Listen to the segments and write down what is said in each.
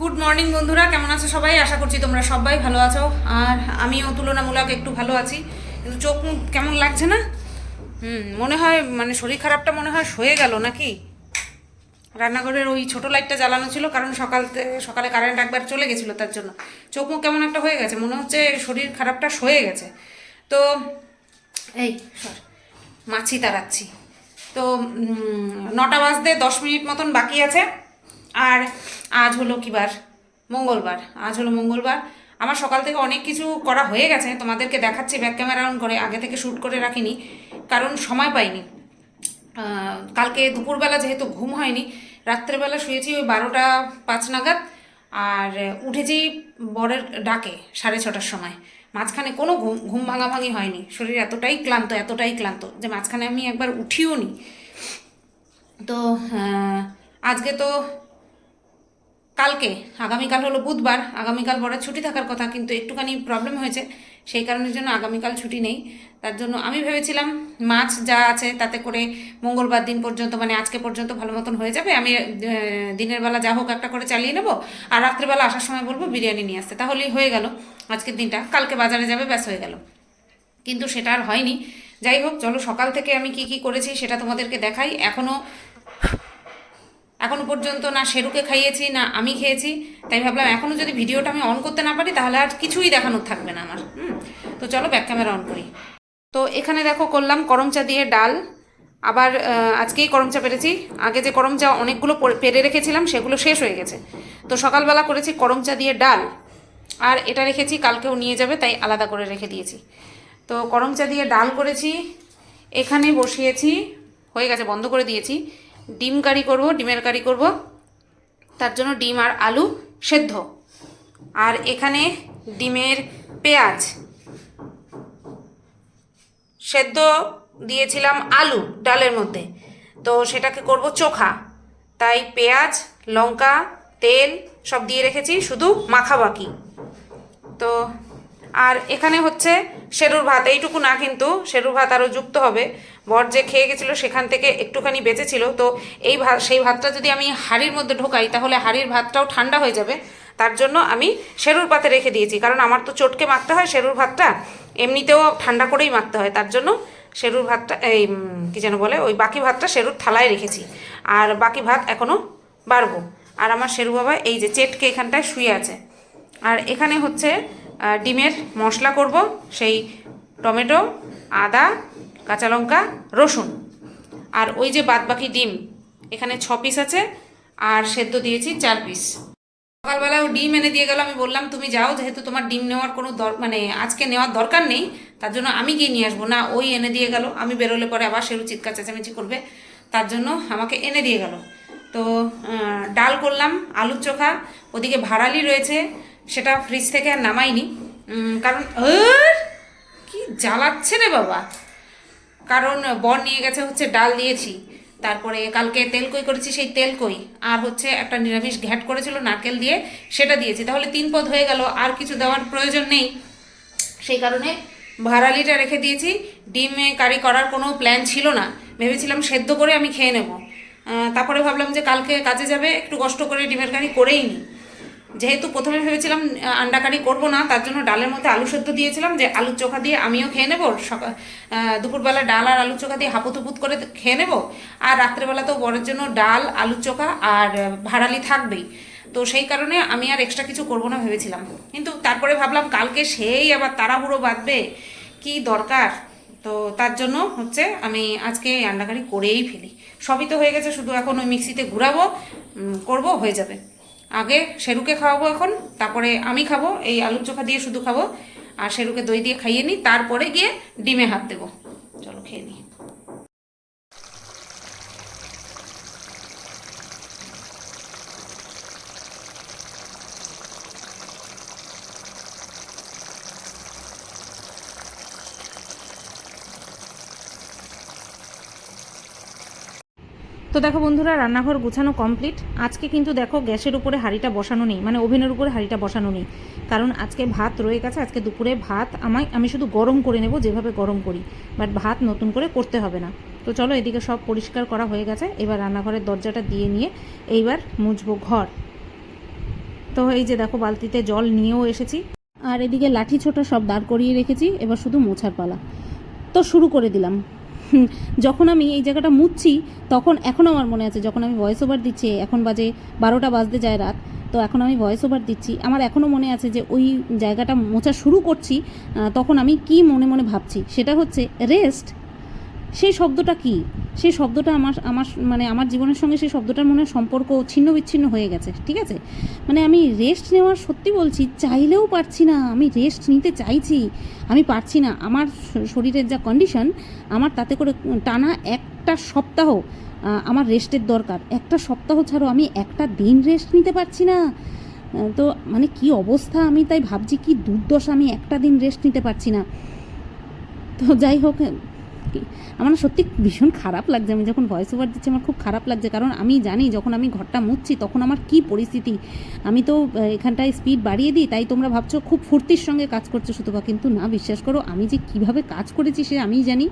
Good morning বন্ধুরা। কেমন আছো সবাই? আশা করছি তোমরা সবাই ভালো আছো। আর আমিও তুলনামূলক একটু ভালো আছি। কিন্তু চোখ মুখ কেমন লাগছে না? হুম, মনে হয় মানে শরীর খারাপটা মনে হয় সয়ে গেল নাকি? রান্নাঘরের ওই ছোট লাইটটা জ্বালানো ছিল, কারণ সকাল সকালে কারেন্ট একবার চলে গেছিল তার জন্য। চোখ মুখ কেমন একটা হয়ে গেছে, মনে হচ্ছে শরীর খারাপটা সয়ে গেছে। তো, এই, সর, মাছি তাড়াচ্ছি। তো নটা বাজতে দশ মিনিট মতন বাকি আছে। আর আজ হলো কি বার? মঙ্গলবার। আজ হলো মঙ্গলবার। আমার সকাল থেকে অনেক কিছু করা হয়ে গেছে। তোমাদেরকে দেখাচ্ছি ব্যাক ক্যামেরা অন করে। আগে থেকে শ্যুট করে রাখিনি, কারণ সময় পাইনি। কালকে দুপুরবেলা যেহেতু ঘুম হয়নি, রাত্রেবেলা শুয়েছি ওই বারোটা পাঁচ নাগাদ। আর উঠেছি বরের ডাকে সাড়ে ছটার সময়। মাঝখানে কোনো ঘুম ঘুম ভাঙাভাঙি হয়নি। শরীর এতটাই ক্লান্ত এতটাই ক্লান্ত যে মাঝখানে আমি একবার উঠিও নি। তো আজকে তো কালকে, আগামীকাল হলো বুধবার, আগামীকাল বড় ছুটি থাকার কথা, কিন্তু একটুখানি প্রবলেম হয়েছে, সেই কারণের জন্য আগামীকাল ছুটি নেই। তার জন্য আমি ভেবেছিলাম মাছ যা আছে তাতে করে মঙ্গলবার দিন পর্যন্ত মানে আজকে পর্যন্ত ভালো মতন হয়ে যাবে। আমি দিনের বেলা যা হোক একটা করে চালিয়ে নেব, আর রাত্রেবেলা আসার সময় বলব বিরিয়ানি নিয়ে আসতে। তাহলেই হয়ে গেল আজকের দিনটা। কালকে বাজারে যাবে, ব্যাস হয়ে গেল। কিন্তু সেটা আর হয়নি। যাই হোক, চলো সকাল থেকে আমি কি কি করেছি সেটা তোমাদেরকে দেখাই। এখনও এখনও পর্যন্ত না শেরুকে খাইয়েছি, না আমি খেয়েছি। তাই ভাবলাম এখনও যদি ভিডিওটা আমি অন করতে না পারি, তাহলে আর কিছুই দেখানোর থাকবে না আমার। তো চলো ব্যাক ক্যামেরা অন করি। তো এখানে দেখো করলাম করম চা দিয়ে ডাল। আবার আজকেই করম চা পেরেছি। আগে যে করম চা অনেকগুলো পেরে রেখেছিলাম, সেগুলো শেষ হয়ে গেছে। তো সকালবেলা করেছি করম চা দিয়ে ডাল। আর এটা রেখেছি, কালকেও নিয়ে যাবে, তাই আলাদা করে রেখে দিয়েছি। তো করম চা দিয়ে ডাল করেছি। এখানে বসিয়েছি, হয়ে গেছে, বন্ধ করে দিয়েছি। ডিম কারি করব, ডিমের কারি করব। তার জন্য ডিম আর আলু সেদ্ধ। আর এখানে ডিমের পেঁয়াজ। সেদ্ধ দিয়েছিলাম আলু ডালের মধ্যে। তো সেটাকে করব চোখা। তাই পেঁয়াজ, লঙ্কা, তেল সব দিয়ে রেখেছি, শুধু মাখা বাকি তো আর এখানে হচ্ছে শেরুর ভাত, এইটুকু না কিন্তু, শেরুর ভাত আরও যুক্ত হবে। বর যে খেয়ে গেছিল সেখান থেকে একটুখানি বেঁচেছিল, তো এই ভাত সেই ভাতটা যদি আমি হাঁড়ির মধ্যে ঢোকাই, তাহলে হাঁড়ির ভাতটাও ঠান্ডা হয়ে যাবে। তার জন্য আমি শেরুর পাতে রেখে দিয়েছি, কারণ আমার তো চটকে মাখতে হয় শেরুর ভাতটা, এমনিতেও ঠান্ডা করেই মাখতে হয়। তার জন্য শেরুর ভাতটা, এই কী যেন বলে, ওই বাকি ভাতটা শেরুর থালায় রেখেছি। আর বাকি ভাত এখনও বাড়বো। আর আমার শেরু বাবা এই যে চেটকে এখানটায় শুয়ে আছে। আর এখানে হচ্ছে ডিমের মশলা করব, সেই টমেটো, আদা, কাঁচা লঙ্কা, রসুন। আর ওই যে বাদবাকি ডিম, এখানে ছ পিস আছে, আর সেদ্ধ দিয়েছি চার পিস সকালবেলা ও ডিম এনে দিয়ে গেল, আমি বললাম, তুমি যাও, যেহেতু তোমার ডিম নেওয়ার কোনো দর মানে আজকে নেওয়ার দরকার নেই, তার জন্য আমি গিয়ে নিয়ে আসব। না, ওই এনে দিয়ে গেল। আমি বেরোলে পরে আবার সেরু চিৎকার চেঁচামেচি করবে, তার জন্য আমাকে এনে দিয়ে গেল। তো ডাল করলাম, আলুর চোখা, ওদিকে ভাড়ালি রয়েছে সেটা ফ্রিজ থেকে আর নামাইনি। কারণ কি জ্বালাচ্ছে রে বাবা। কারণ বর নিয়ে গেছে হচ্ছে ডাল দিয়েছি। তারপরে কালকে তেল কই করেছি, সেই তেল কই। আর হচ্ছে একটা নিরামিষ ঘ্যাট করেছিল নারকেল দিয়ে, সেটা দিয়েছি। তাহলে তিন পদ হয়ে গেল, আর কিছু দেওয়ার প্রয়োজন নেই। সেই কারণে ভাড়ালিটা রেখে দিয়েছি। ডিমে কারি করার কোনো প্ল্যান ছিল না। ভেবেছিলাম সেদ্ধ করে আমি খেয়ে নেব। তারপরে ভাবলাম যে কালকে কাজে যাবে, একটু কষ্ট করে ডিমের কারি করেই নিই যেহেতু প্রথমে ভেবেছিলাম আহ, আন্ডা কারি করব না তার জন্য ডালের মধ্যে আলু সেদ্ধ দিয়েছিলাম যে আলুর চোখা দিয়ে আমিও খেয়ে নেব সকাল দুপুরবেলা ডাল আর আলু চোখা দিয়ে হাপুত হুপুত করে খেয়ে নেব আর রাত্রেবেলা তো বরের জন্য ডাল আলু চোখা আর ভাড়ালি থাকবেই। তো সেই কারণে আমি আর এক্সট্রা কিছু করব না ভেবেছিলাম। কিন্তু তারপরে ভাবলাম কালকে সেই আবার তাড়াহুড়ো বাঁধবে কি দরকার? তো তার জন্য হচ্ছে আমি আজকে আন্ডাকারি করেই ফেলি। সবই তো হয়ে গেছে শুধু এখন ওই মিক্সিতে ঘুরাবো করব হয়ে যাবে। আগে শেরুকে খাওয়াবো এখন, তারপরে আমি খাব, এই আলুর চোখা দিয়ে শুধু খাব, আর শেরুকে দই দিয়ে খাইয়ে নিই, তারপরে গিয়ে ডিমে হাত দেবো। চলো খেয়ে নিই। তো দেখো বন্ধুরা, রান্নাঘর গুছানো কমপ্লিট আজকে কিন্তু দেখো গ্যাসের উপরে হাঁড়িটা বসানো নেই মানে ওভেনের উপরে হাঁড়িটা বসানো নেই। কারণ আজকে ভাত রয়ে গেছে, আজকে দুপুরে ভাত আমায়, আমি শুধু গরম করে নেব, যেভাবে গরম করি। বাট ভাত নতুন করে করতে হবে না। তো চলো এদিকে সব পরিষ্কার করা হয়ে গেছে, এবার রান্নাঘরের দরজাটা দিয়ে নিয়ে এইবার মুছবো ঘর। তো এই যে দেখো বালতিতে জল নিয়েও এসেছি, আর এদিকে লাঠি ছোটা সব দাঁড় করিয়ে রেখেছি, এবার শুধু মোছার পালা। তো শুরু করে দিলাম। যখন আমি এই জায়গাটা মুচ্ছি তখন এখন আমার মনে আছে, যখন আমি ভয়েস ওভার দিচ্ছি, এখন বাজে বারোটা বাজতে যায় রাত, তো এখন আমি ভয়েস ওভার দিচ্ছি। আমার এখনও মনে আছে যে ওই জায়গাটা মোচা শুরু করছি তখন আমি কি মনে মনে ভাবছি, সেটা হচ্ছে রেস্ট সেই শব্দটা কি? সেই শব্দটা আমার আমার মানে আমার জীবনের সঙ্গে সেই শব্দটার মনে সম্পর্ক ছিন্ন বিচ্ছিন্ন হয়ে গেছে, ঠিক আছে? মানে আমি রেস্ট নেওয়ার সত্যি বলছি, চাইলেও পারছি না, আমি রেস্ট নিতে চাইছি, আমি পারছি না। আমার শরীরের যা কন্ডিশন আমার তাতে করে টানা একটা সপ্তাহ আমার রেস্টের দরকার। একটা সপ্তাহ ছাড়াও আমি একটা দিন রেস্ট নিতে পারছি না। তো মানে কি অবস্থা? আমি তাই ভাবছি কি দুর্দশা, আমি একটা দিন রেস্ট নিতে পারছি না। তো যাই হোক কি- আমার সত্যি ভীষণ খারাপ লাগছে। আমি যখন ভয়েস ওভার দিচ্ছি, আমার খুব খারাপ লাগছে। কারণ আমি জানি, যখন আমি ঘরটা মুছছি, তখন আমার কি পরিস্থিতি? আমি তো এখানটায় স্পিড বাড়িয়ে দিই, তাই তোমরা ভাবছ খুব ফুর্তির সঙ্গে কাজ করছ শুধু বা। কিন্তু না, বিশ্বাস করো, আমি যে কীভাবে কাজ করেছি সে আমিই জানি।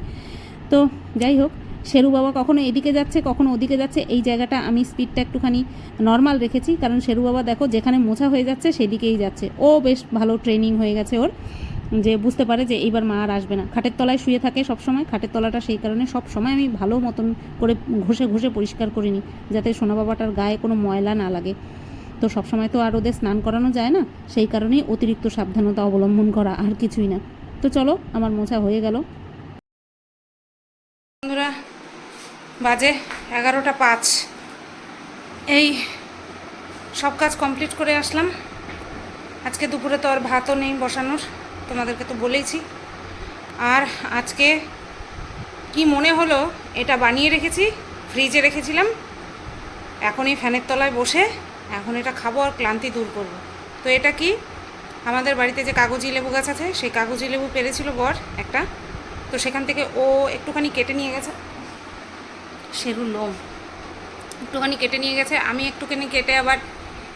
তো যাই হোক, শেরু বাবা কখনো এদিকে যাচ্ছে, কখনো ওদিকে যাচ্ছে, এই জায়গাটা আমি স্পিডটা একটুখানি নর্মাল রেখেছি। কারণ শেরু বাবা দেখো, যেখানে মোছা হয়ে যাচ্ছে, সেদিকেই যাচ্ছে। ও বেশ ভালো ট্রেনিং হয়ে গেছে ওর। যে বুঝতে পারে যে এইবার মা আর আসবে না। খাটের তলায় শুয়ে থাকে সব সময় খাটের তলাটা সেই কারণে সব সময় আমি ভালো মতন করে ঘষে ঘষে পরিষ্কার করে নিই, যাতে সোনা বাবাটার গায়ে কোনো ময়লা না লাগে। তো সব সময় তো আর ওদের স্নান করানো যায় না, সেই কারণেই অতিরিক্ত সাবধানতা অবলম্বন করা আর কিছুই না। তো চলো, আমার মোছা হয়ে গেল। বন্ধুরা, বাজে এগারোটা পাঁচ। এই সব কাজ কমপ্লিট করে আসলাম। আজকে দুপুরে তো আর ভাতও নেই বসানোর। তোমাদেরকে তো বলেইছি। আর আজকে কি মনে হলো, এটা বানিয়ে রেখেছি, ফ্রিজে রেখেছিলাম। এখনই ফ্যানের তলায় বসে এখন এটা খাব আর ক্লান্তি দূর করব। তো এটা কি? আমাদের বাড়িতে যে কাগজি লেবু গাছ আছে, সেই কাগজি লেবু পেরেছিল বর একটা। তো সেখান থেকে ও একটুখানি কেটে নিয়ে গেছে। সেরুর লোম। একটুখানি কেটে নিয়ে গেছে। আমি একটুখানি কেটে আবার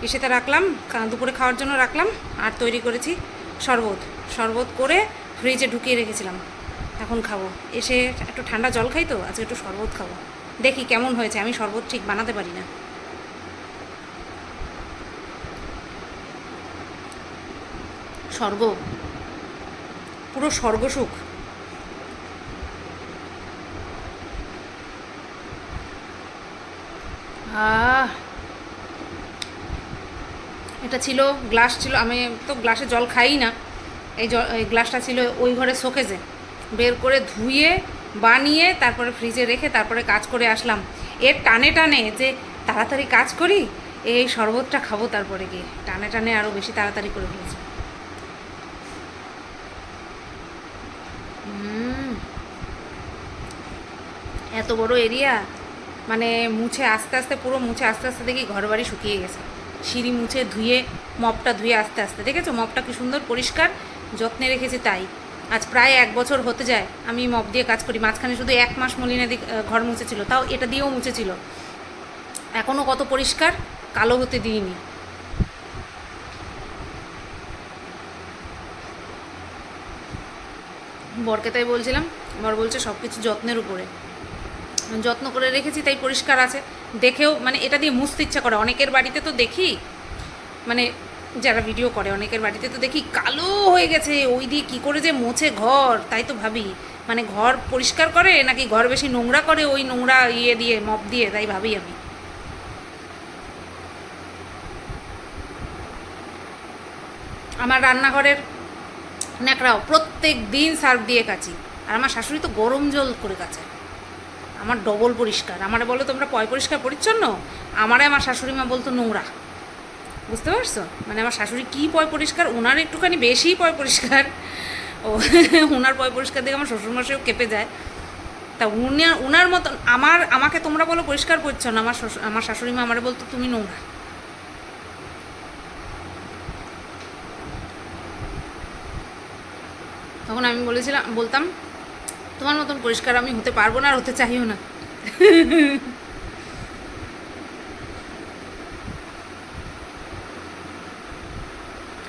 এসেতে রাখলাম দুপুরে খাওয়ার জন্য রাখলাম, আর তৈরি করেছি। শরবত শরবত করে ফ্রিজে ঢুকিয়ে রেখেছিলাম। এখন খাব। এসে একটু ঠান্ডা জল খাই তো, আজকে একটু শরবত খাব। দেখি কেমন হয়েছে, আমি শরবত ঠিক বানাতে পারি না। স্বর্গ। পুরো স্বর্গসুখ আহ! এটা ছিল, গ্লাস ছিল, আমি তো গ্লাসে জল খাই না। এই জল, এই গ্লাসটা ছিল ওই ঘরে শোকেজে বের করে ধুয়ে, বানিয়ে, তারপরে ফ্রিজে রেখে তারপরে কাজ করে আসলাম। এর টানে টানে যে তাড়াতাড়ি কাজ করি, এই শরবতটা খাব তারপরে গিয়ে। টানে টানে আরও বেশি তাড়াতাড়ি করে ফেলেছি। এত বড় এরিয়া? মানে মুছে আস্তে আস্তে, পুরো মুছে আস্তে আস্তে দেখি ঘর বাড়ি শুকিয়ে গেছে। সিঁড়ি মুছে ধুয়ে, মপটা ধুয়ে আস্তে আস্তে। দেখেছ? মপটা কি সুন্দর পরিষ্কার, যত্নে রেখেছি তাই। আজ প্রায় এক বছর হতে যায়, আমি মপ দিয়ে কাজ করি। মাঝখানে শুধু এক মাস মলিনা ঘর মুছেছিল, তাও এটা দিয়েও মুছেছিল। এখনও কত পরিষ্কার, কালো হতে দিইনি। বরকে তাই বলছিলাম, বর বলছে সব কিছু যত্নের উপরে। যত্ন করে রেখেছি, তাই পরিষ্কার আছে। দেখেও মানে এটা দিয়ে মুছতে ইচ্ছা করে। অনেকের বাড়িতে তো দেখি মানে যারা ভিডিও করে, অনেকের বাড়িতে তো দেখি কালো হয়ে গেছে, ওই দিয়ে কী করে যে মোছে ঘর, তাই তো ভাবি। মানে ঘর পরিষ্কার করে নাকি ঘর বেশি নোংরা করে ওই নোংরা ইয়ে দিয়ে, মপ দিয়ে, তাই ভাবি আমি। আমার রান্নাঘরের ন্যাকড়াও প্রত্যেক দিন সার্ফ দিয়ে কাচি। আর আমার শাশুড়ি তো গরম জল করে কাচে। আমার ডবল পরিষ্কার। আমারে বলো তোমরা পয় পরিষ্কার পরিচ্ছন্ন? আমারে আমার শাশুড়ি মা বলতো নোংরা। বুঝতে পারছ? মানে আমার শাশুড়ি কী পয় পরিষ্কার? ওনার একটুখানি বেশিই পয় পরিষ্কার। ও ওনার পয় পরিষ্কার দেখে আমার শ্বশুরমশাইও কেঁপে যায়। তা উনি ওনার মতন আমার, আমাকে তোমরা বলো পরিষ্কার পরিচ্ছন্ন? আমার শ্বশুর, আমার শাশুড়ি মা আমারে বলতো তুমি নোংরা। তখন আমি বলেছিলাম, বলতাম তোমার মতন পরিষ্কার আমি হতে পারব না আর হতে চাইও না।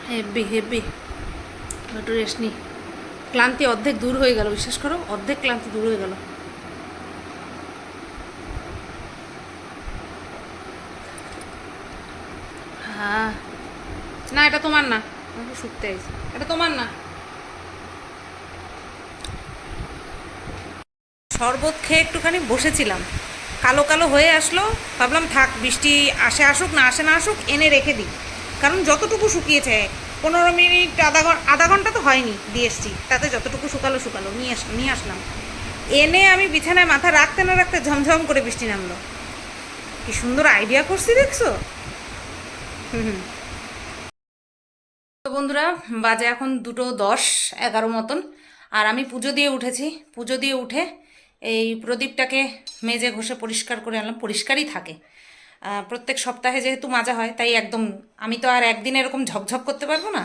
হেব্বি হেব্বি। একটু রেস্ট নি। ক্লান্তি অর্ধেক দূর হয়ে গেল, বিশ্বাস করো? অর্ধেক ক্লান্তি দূর হয়ে গেল। হ্যাঁ। না, এটা তোমার না। শুকতে এটা তোমার না? শরবত খেয়ে একটুখানি বসেছিলাম। কালো কালো হয়ে আসলো, ভাবলাম থাক, বৃষ্টি আসে আসুক, না আসে না আসুক, এনে রেখে দিই। কারণ যতটুকু শুকিয়েছে, পনেরো মিনিট, আধা ঘণ্টা আধা ঘণ্টা তো হয়নি দিয়ে এসছি, তাতে যতটুকু শুকালো শুকালো, নিয়ে আস, নিয়ে আসলাম। এনে আমি বিছানায় মাথা রাখতে না রাখতে ঝমঝম করে বৃষ্টি নামলো। কি সুন্দর আইডিয়া করছি দেখছ? হুম হুম। তো বন্ধুরা, বাজে এখন দুটো দশ, এগারো মতন। আর আমি পুজো দিয়ে উঠেছি। পুজো দিয়ে উঠে এই প্রদীপটাকে মেজে ঘষে পরিষ্কার করে আনলাম। পরিষ্কারই থাকে। প্রত্যেক সপ্তাহে যেহেতু মাজা হয়, তাই একদম আমি তো আর একদিন এরকম ঝকঝক করতে পারব না।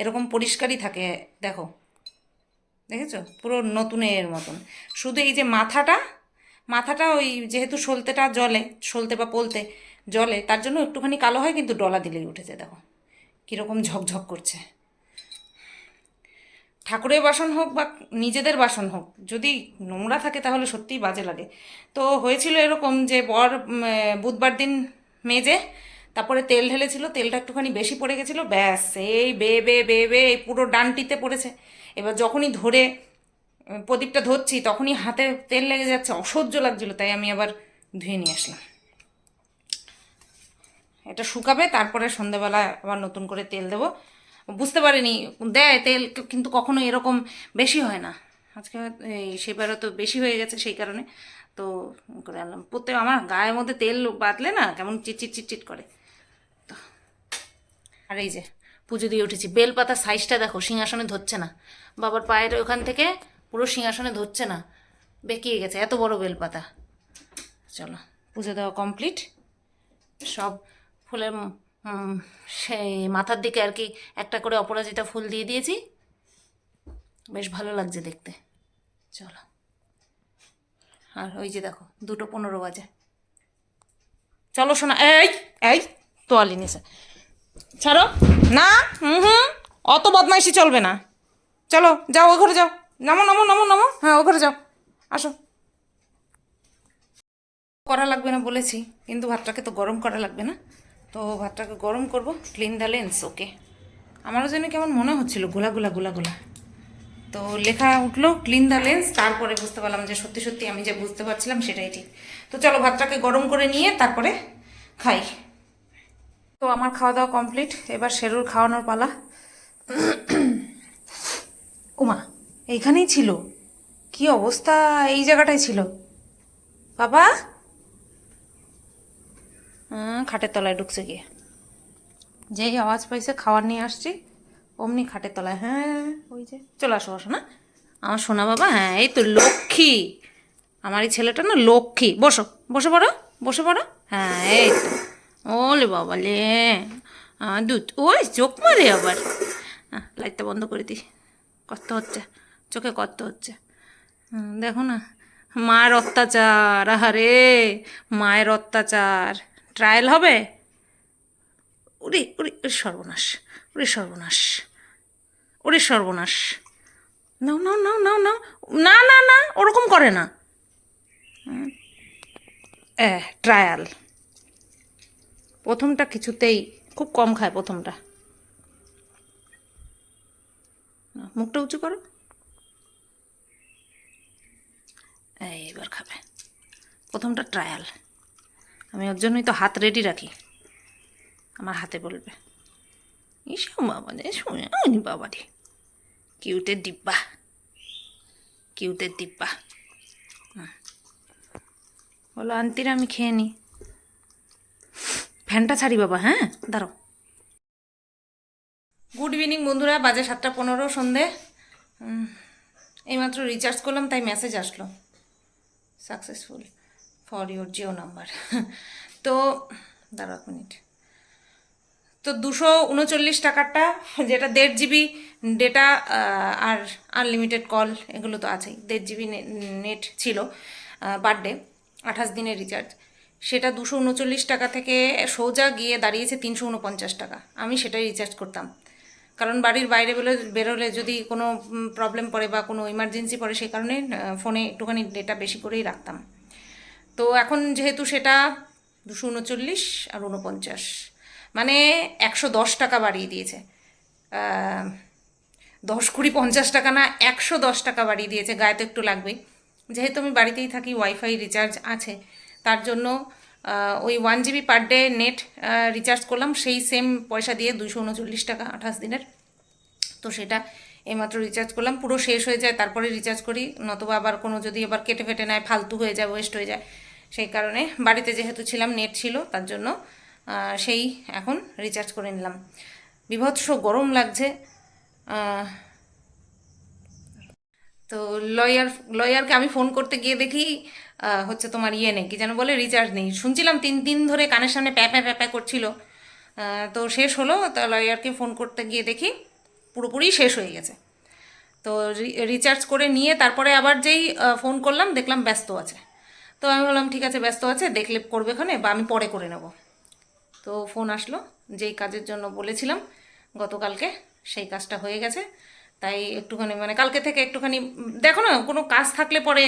এরকম পরিষ্কারই থাকে। দেখো। দেখেছ? পুরো নতুনের মতন। শুধু এই যে মাথাটা মাথাটা ওই যেহেতু সলতেটা জলে সলতে বা পলতে জলে তার জন্য একটুখানি কালো হয়, কিন্তু ডলা দিলেই উঠেছে দেখো। কীরকম ঝকঝক করছে। ঠাকুরের বাসন হোক বা নিজেদের বাসন হোক, যদি নোংরা থাকে তাহলে সত্যিই বাজে লাগে। তো হয়েছিল এরকম যে বর বুধবার দিন মেজে তারপরে তেল ঢেলেছিল, তেলটা একটুখানি বেশি পড়ে গেছিল, ব্যাস, এই বে বে বে বে, এই পুরো ডানটিতে পড়েছে। এবার যখনই ধরে প্রদীপটা ধরছি তখনই হাতে তেল লেগে যাচ্ছে, অসহ্য লাগছিল, তাই আমি আবার ধুয়ে নিয়ে আসলাম। এটা শুকাবে, তারপরে সন্ধেবেলা আবার নতুন করে তেল দেবো। বুঝতে পারিনি। দেয় তেল, কিন্তু কখনো এরকম বেশি হয় না। আজকে সেবারও তো বেশি হয়ে গেছে সেই কারণে। তো করে আনলাম। প্রত্যেক আমার গায়ের মধ্যে তেল বাতলে না কেমন চিটচিট চিটচিট করে। তো, আর এই যে পুজো দিয়ে উঠেছি। বেলপাতার সাইজটা দেখো, সিংহাসনে ধরছে না। বাবার পায়ের ওখান থেকে পুরো সিংহাসনে ধরছে না। বেঁকিয়ে গেছে, এত বড় বেলপাতা। চলো, পুজো দেওয়া কমপ্লিট সব ফুলের সেই মাথার দিকে আর কি একটা করে অপরাজিতা ফুল দিয়ে দিয়েছি। বেশ ভালো লাগছে দেখতে। চলো। আর ওই যে দেখো, দুটো পনেরো বাজে। চলো শোনা এই এই, তোয়ালি নিছে ছাড়ো। না, হুম হুম, অত বদমাইশি চলবে না। চলো, যাও ওই ঘরে যাও। নামো নামো নামো নামো। হ্যাঁ ওই ঘরে যাও। আসো। করা লাগবে না বলেছি, কিন্তু ভাতটাকে তো গরম করা লাগবে না। তো ভাতটাকে গরম করব ক্লিন দ্য লেন্স ওকে আমারও যেন কেমন মনে হচ্ছিল, গোলা গোলা গোলা গোলা। তো লেখা উঠল ক্লিন দ্য লেন্স তারপরে বুঝতে পারলাম যে সত্যি সত্যি আমি যে বুঝতে পারছিলাম সেটাই ঠিক। তো চলো ভাতটাকে গরম করে নিয়ে তারপরে খাই। তো আমার খাওয়া দাওয়া কমপ্লিট এবার শেরুর খাওয়ানোর পালা। উমা, এইখানেই ছিল? কি অবস্থা? এই জায়গাটাই ছিল। বাবা? খাটের তলায় ঢুকছে গিয়ে। যেই আওয়াজ পাইছে খাবার নিয়ে আসছি, অমনি খাটের তলায় হ্যাঁ ওই যে, চলে আসো আসো না? আমার সোনা বাবা হ্যাঁ এই তো লক্ষ্মী। আমার এই ছেলেটা না, লক্ষ্মী। বসো, বসে পড়ো বসে পড়ো। হ্যাঁ এই তো। ওলে বাবা লে দুধ। ওই, চোখ মারে আবার। লাইটটা বন্ধ করে দিই। কষ্ট হচ্ছে, চোখে কষ্ট হচ্ছে। দেখো না, মায়ের অত্যাচার, আহারে, মায়ের অত্যাচার। ট্রায়াল হবে? উরি উরি উরি সর্বনাশ উরি সর্বনাশ উরি সর্বনাশ। নাও নাও নাও নাও নাও না না না, ওরকম করে না। এ ট্রায়াল প্রথমটা কিছুতেই খুব কম খায় প্রথমটা। মুখটা উঁচু করো। এই এবার খাবে। প্রথমটা ট্রায়াল আমি ওর জন্যই তো হাত রেডি রাখি। আমার হাতে বলবে ইসব বাবা রে শুনে কিউটের ডিব্বা কিউটের ডিব্বা। বলো আন্তিরা আমি খেয়ে নিই ফ্যানটা ছাড়ি বাবা হ্যাঁ? দাঁড়ো গুড ইভিনিং বন্ধুরা, বাজে সাতটা পনেরো সন্ধে। এইমাত্র রিচার্জ করলাম, তাই মেসেজ আসলো। Successful for your Jio number তো দাঁড়ো এক মিনিট তো দুশো উনচল্লিশ টাকারটা, যেটা দেড় জিবি ডেটা আর আনলিমিটেড কল এগুলো তো আছেই। দেড় জিবি নেট ছিল পার ডে আঠাশ দিনের রিচার্জ সেটা দুশো উনচল্লিশ টাকা থেকে সোজা গিয়ে দাঁড়িয়েছে তিনশো উনপঞ্চাশ টাকা। আমি সেটাই রিচার্জ করতাম। কারণ বাড়ির বাইরে বেরো, বেরোলে যদি কোনো প্রবলেম পড়ে বা কোনো ইমার্জেন্সি পড়ে সেই কারণে ফোনে একটুখানি ডেটা বেশি করেই রাখতাম। তো এখন যেহেতু সেটা দুশো উনচল্লিশ আর উনপঞ্চাশ মানে একশো দশ টাকা বাড়িয়ে দিয়েছে। দশ কুড়ি পঞ্চাশ টাকা না, একশো দশ টাকা বাড়িয়ে দিয়েছে। গায়ে তো একটু লাগবেই। যেহেতু আমি বাড়িতেই থাকি ওয়াইফাই রিচার্জ আছে, তার জন্য ওই one GB per day net recharge করলাম। সেই সেম পয়সা দিয়ে দুশো উনচল্লিশ টাকা আঠাশ দিনের। তো সেটা এইমাত্র রিচার্জ করলাম। পুরো শেষ হয়ে যায়, তারপরে রিচার্জ করি। নতুবা আবার কোনো যদি আবার কেটে ফেটে নেয়, ফালতু হয়ে যায় ওয়েস্ট হয়ে যায়। সেই কারণে বাড়িতে যেহেতু ছিলাম, নেট ছিল, তার জন্য সেই এখন রিচার্জ করে নিলাম। বিভৎস গরম লাগছে তো লয়ার, লয়ারকে আমি ফোন করতে গিয়ে দেখি হচ্ছে তোমার ইয়ে নেই, কি যেন বলে রিচার্জ নেই। শুনছিলাম তিন দিন ধরে কানের সামনে প্যা প্যা প্যা প্যা করছিল তো শেষ হলো, তা লয়ারকে ফোন করতে গিয়ে দেখি, পুরোপুরি শেষ হয়ে গেছে। তো রিচার্জ করে নিয়ে তারপরে আবার যেই ফোন করলাম, দেখলাম ব্যস্ত আছে। তো আমি বললাম ঠিক আছে, ব্যস্ত আছে, দেখলে করবে ওখানে, বা আমি পরে করে নেব। তো ফোন আসলো, যেই কাজের জন্য বলেছিলাম, গতকালকে সেই কাজটা হয়ে গেছে। তাই একটুখানি মানে কালকে থেকে একটুখানি, দেখো না, কোনো কাজ থাকলে পরে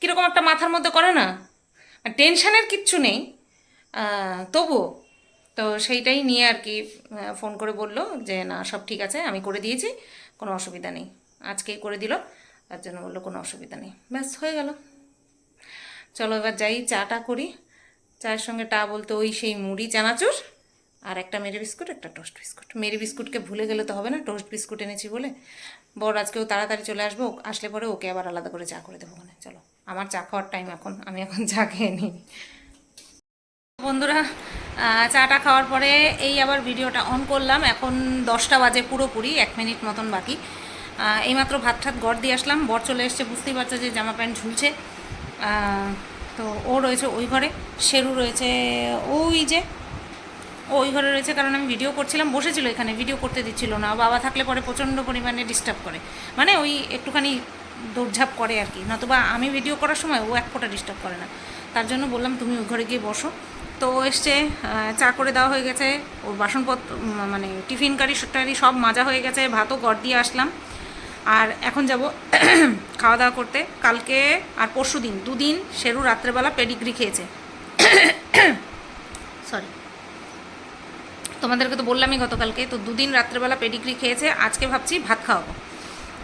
কীরকম একটা মাথার মধ্যে করে না? টেনশানের কিচ্ছু নেই। তবুও, তো সেইটাই নিয়ে আর কি ফোন করে বলল যে, না, সব ঠিক আছে, আমি করে দিয়েছি, কোনো অসুবিধা নেই। আজকেই করে দিল, তার জন্য বলল, কোনো অসুবিধা নেই। ব্যাস, হয়ে গেল। চলো এবার যাই, চাটা করি। চায়ের সঙ্গে টা বলতে ওই সেই মুড়ি, চানাচুর আর একটা মেরি বিস্কুট, একটা টোস্ট বিস্কুট। মেরি বিস্কুটকে ভুলে গেলে তো হবে না, টোস্ট বিস্কুট এনেছি বলে। বর আজকেও তাড়াতাড়ি চলে আসব আসলে পরে ওকে আবার আলাদা করে চা করে দেবো মানে চলো, আমার চা খাওয়ার টাইম এখন, আমি এখন চা খেয়ে নিই। বন্ধুরা চাটা খাওয়ার পরে এই আবার ভিডিওটা অন করলাম। এখন দশটা বাজে পুরোপুরি, এক মিনিট মতন বাকি। এইমাত্র ভাত ঠাত গড় দিয়ে আসলাম। বর চলে এসছে, বুঝতেই পারছ যে জামা প্যান্ট ঝুলছে। তো ও রয়েছে ওই ঘরে, শেরু রয়েছে ওই যে, ওই ঘরে রয়েছে কারণ আমি ভিডিও করছিলাম, বসেছিল এখানে ভিডিও করতে দিচ্ছিল না। বাবা থাকলে পরে প্রচণ্ড পরিমাণে ডিস্টার্ব করে। মানে ওই একটুখানি দৌড়ঝাঁপ করে আর কি। নতুবা আমি ভিডিও করার সময় ও এক ফোঁটা ডিস্টার্ব করে না। তার জন্য বললাম, তুমি ওই ঘরে গিয়ে বসো। তো এসছে চা করে দেওয়া হয়ে গেছে। ওর বাসনপত্র মানে টিফিন কারি টারি সব মাজা হয়ে গেছে। ভাতও গড় দিয়ে আসলাম। আর এখন যাব খাওয়া দাওয়া করতে। কালকে আর পরশু দিন, দুদিন শেরু রাত্রেবেলা পেডিগ্রি খেয়েছে। সরি তোমাদেরকে তো বললামই গতকালকে, তো দুদিন রাত্রেবেলা পেডিগ্রি খেয়েছে, আজকে ভাবছি ভাত খাওয়াবো।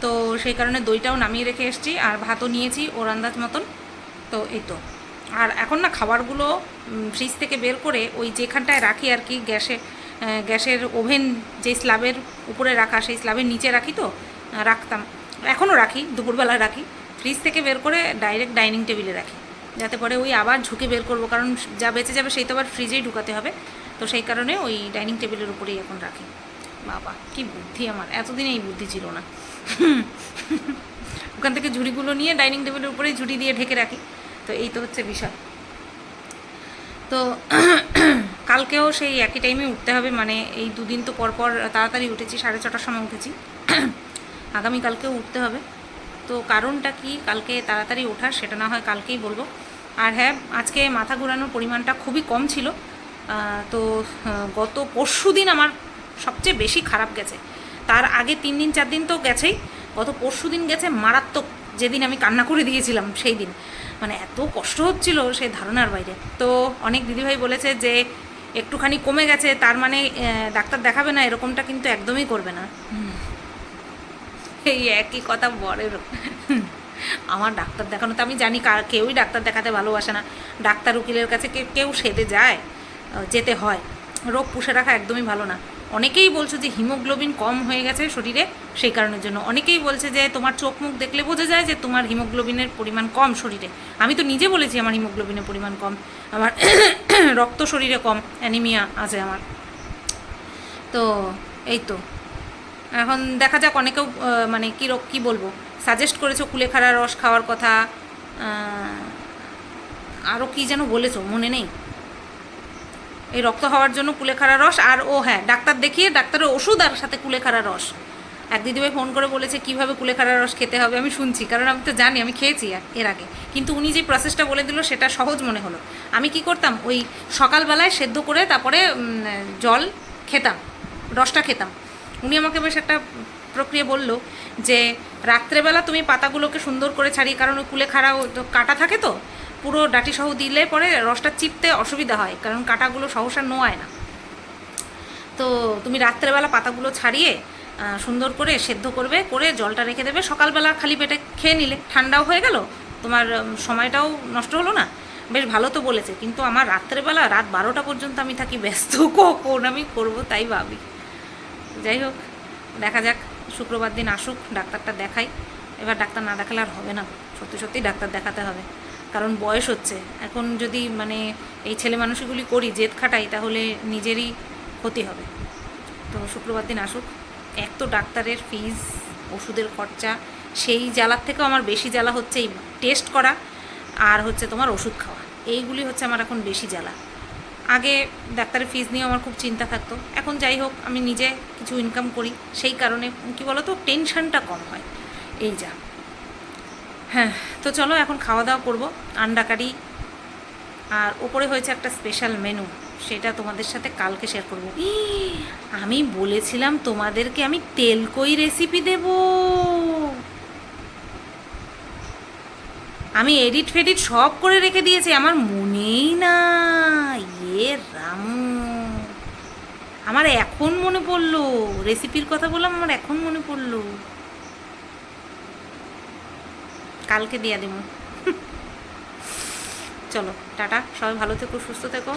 তো সেই কারণে দইটাও নামিয়ে রেখে এসেছি, আর ভাতও নিয়েছি ওর আন্দাজ মতন। তো এই তো। আর এখন না খাবারগুলো ফ্রিজ থেকে বের করে ওই যেখানটায় রাখি আর কি, গ্যাসে গ্যাসের ওভেন যে স্ল্যাবের উপরে রাখা, সেই স্ল্যাবের নিচে রাখি তো রাখতাম। এখনও রাখি, দুপুরবেলা রাখি। ফ্রিজ থেকে বের করে ডাইরেক্ট ডাইনিং টেবিলে রাখি। যাতে পরে ওই আবার ঝুঁকে বের করব, কারণ যা বেঁচে যাবে সেই তো আবার ফ্রিজেই ঢুকাতে হবে। তো সেই কারণে ওই ডাইনিং টেবিলের উপরেই এখন রাখি। বাবা, কি বুদ্ধি আমার। এতদিন এই বুদ্ধি ছিল না। ওখান থেকে ঝুড়িগুলো নিয়ে ডাইনিং টেবিলের উপরেই ঝুড়ি দিয়ে ঢেকে রাখি। তো এই তো হচ্ছে বিষয়। তো কালকেও সেই একই টাইমে উঠতে হবে। মানে এই দুদিন তো পর পর তাড়াতাড়ি উঠেছি, সাড়ে ছটার সময় উঠেছি। আগামীকালকেও উঠতে হবে। তো কারণটা কি? কালকে তাড়াতাড়ি ওঠার, সেটা না হয় কালকেই বলব। আর হ্যাঁ আজকে মাথা ঘোরানোর পরিমাণটা খুবই কম ছিল। তো গত পরশু দিন আমার সবচেয়ে বেশি খারাপ গেছে। তার আগে তিন দিন, চার দিন তো গেছেই। গত পরশু দিন গেছে মারাত্মক। যেদিন আমি কান্না করে দিয়েছিলাম, সেই দিন। মানে এত কষ্ট হচ্ছিল সেই ধারণার বাইরে। তো অনেক দিদিভাই বলেছে যে, একটুখানি কমে গেছে, তার মানে ডাক্তার দেখাবে না, এরকমটা কিন্তু একদমই করবে না। এই একই কথা বরের আমার ডাক্তার দেখানো তো আমি জানি কার কেউই ডাক্তার দেখাতে ভালোবাসে না। ডাক্তার উকিলের কাছে কে কেউ সেদে যায় যেতে হয়। রোগ পুষে রাখা একদমই ভালো না। অনেকেই বলছে যে হিমোগ্লোবিন কম হয়ে গেছে শরীরে, সেই কারণের জন্য। অনেকেই বলছে যে তোমার চোখ মুখ দেখলে বোঝা যায় যে তোমার হিমোগ্লোবিনের পরিমাণ কম শরীরে। আমি তো নিজে বলেছি আমার হিমোগ্লোবিনের পরিমাণ কম। আমার রক্ত শরীরে কম, অ্যানিমিয়া আছে আমার। তো, এই তো। এখন দেখা যাক, অনেকেও মানে কী কী বলব? সাজেস্ট করেছ কুলেখাড়া রস খাওয়ার কথা। আরও কী যেন বলেছ, মনে নেই। এই রক্ত হওয়ার জন্য কুলেখাড়া রস, আর ও হ্যাঁ ডাক্তার দেখিয়ে ডাক্তারের ওষুধ আর সাথে কুলেখাড়া রস। এক দিদিভাই ফোন করে বলেছে, কীভাবে কুলেখাড়া রস খেতে হবে? আমি শুনছি, কারণ আমি তো জানি, আমি খেয়েছি এর আগে। কিন্তু উনি যে প্রসেসটা বলে দিল, সেটা সহজ মনে হলো। আমি কি করতাম? ওই সকালবেলায় সেদ্ধ করে তারপরে জল খেতাম, রসটা খেতাম। উনি আমাকে বেশ একটা প্রক্রিয়া বলল যে রাত্রেবেলা তুমি পাতাগুলোকে সুন্দর করে ছাড়িয়ে, কারণ ওই কুলেখাড়া ও তো কাটা থাকে তো, পুরো ডাটি সহ দিলে পরে রসটা চিপতে অসুবিধা হয়, কারণ কাটাগুলো সহসা নোয়ায় না। তো তুমি রাত্রেবেলা পাতাগুলো ছাড়িয়ে সুন্দর করে সেদ্ধ করবে, করে জলটা রেখে দেবে, সকালবেলা খালি পেটে খেয়ে নিলে ঠান্ডাও হয়ে গেল, তোমার সময়টাও নষ্ট হলো না? বেশ ভালো তো বলেছে, কিন্তু আমার রাত্রেবেলা রাত বারোটা পর্যন্ত আমি থাকি ব্যস্ত, কখন আমি করব তাই ভাবি। যাই হোক, দেখা যাক, শুক্রবার দিন আসুক, ডাক্তারটা দেখাই। এবার ডাক্তার না দেখালে আর হবে না। সত্যি সত্যি ডাক্তার দেখাতে হবে। কারণ বয়স হচ্ছে। এখন যদি মানে এই ছেলে মানুষগুলি করি, জেদ খাটাই, তাহলে নিজেরই ক্ষতি হবে। তো শুক্রবার দিন আসুক। এক তো ডাক্তারের ফিজ ওষুধের খরচা, সেই জ্বালার থেকেও আমার বেশি জ্বালা হচ্ছে এই টেস্ট করা, আর হচ্ছে তোমার ওষুধ খাওয়া। এইগুলি হচ্ছে আমার এখন বেশি জ্বালা। আগে ডাক্তারের ফিজ নিয়ে আমার খুব চিন্তা থাকতো। এখন যাই হোক, আমি নিজে কিছু ইনকাম করি, সেই কারণে কি বলো তো টেনশনটা কম হয়। এই যা। হ্যাঁ তো চলো এখন খাওয়া দাওয়া করব আন্ডা কারি আর ওপরে হয়েছে একটা স্পেশাল মেনু সেটা তোমাদের সাথে কালকে শেয়ার করব। আমি বলেছিলাম তোমাদেরকে আমি তেলকই রেসিপি দেব। আমি এডিট ফেডিট সব করে রেখে দিয়েছি, আমার মনেই না রাম। আমার এখন মনে পড়ল রেসিপির কথা বললাম, আমার এখন মনে পড়ল। কালকে দিয়ে দেবো। চলো, টাটা, সবাই ভালো থেকো, সুস্থ থেকো।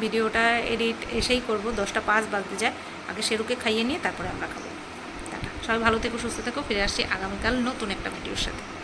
ভিডিওটা এডিট এসেই করব, দশটা পাঁচ বাজতে যায়। আগে সেরুকে খাইয়ে নিয়ে তারপরে আমরা খাব। টাটা, সবাই ভালো থেকো, সুস্থ থেকো, ফিরে আসছি আগামীকাল নতুন একটা ভিডিওর সাথে।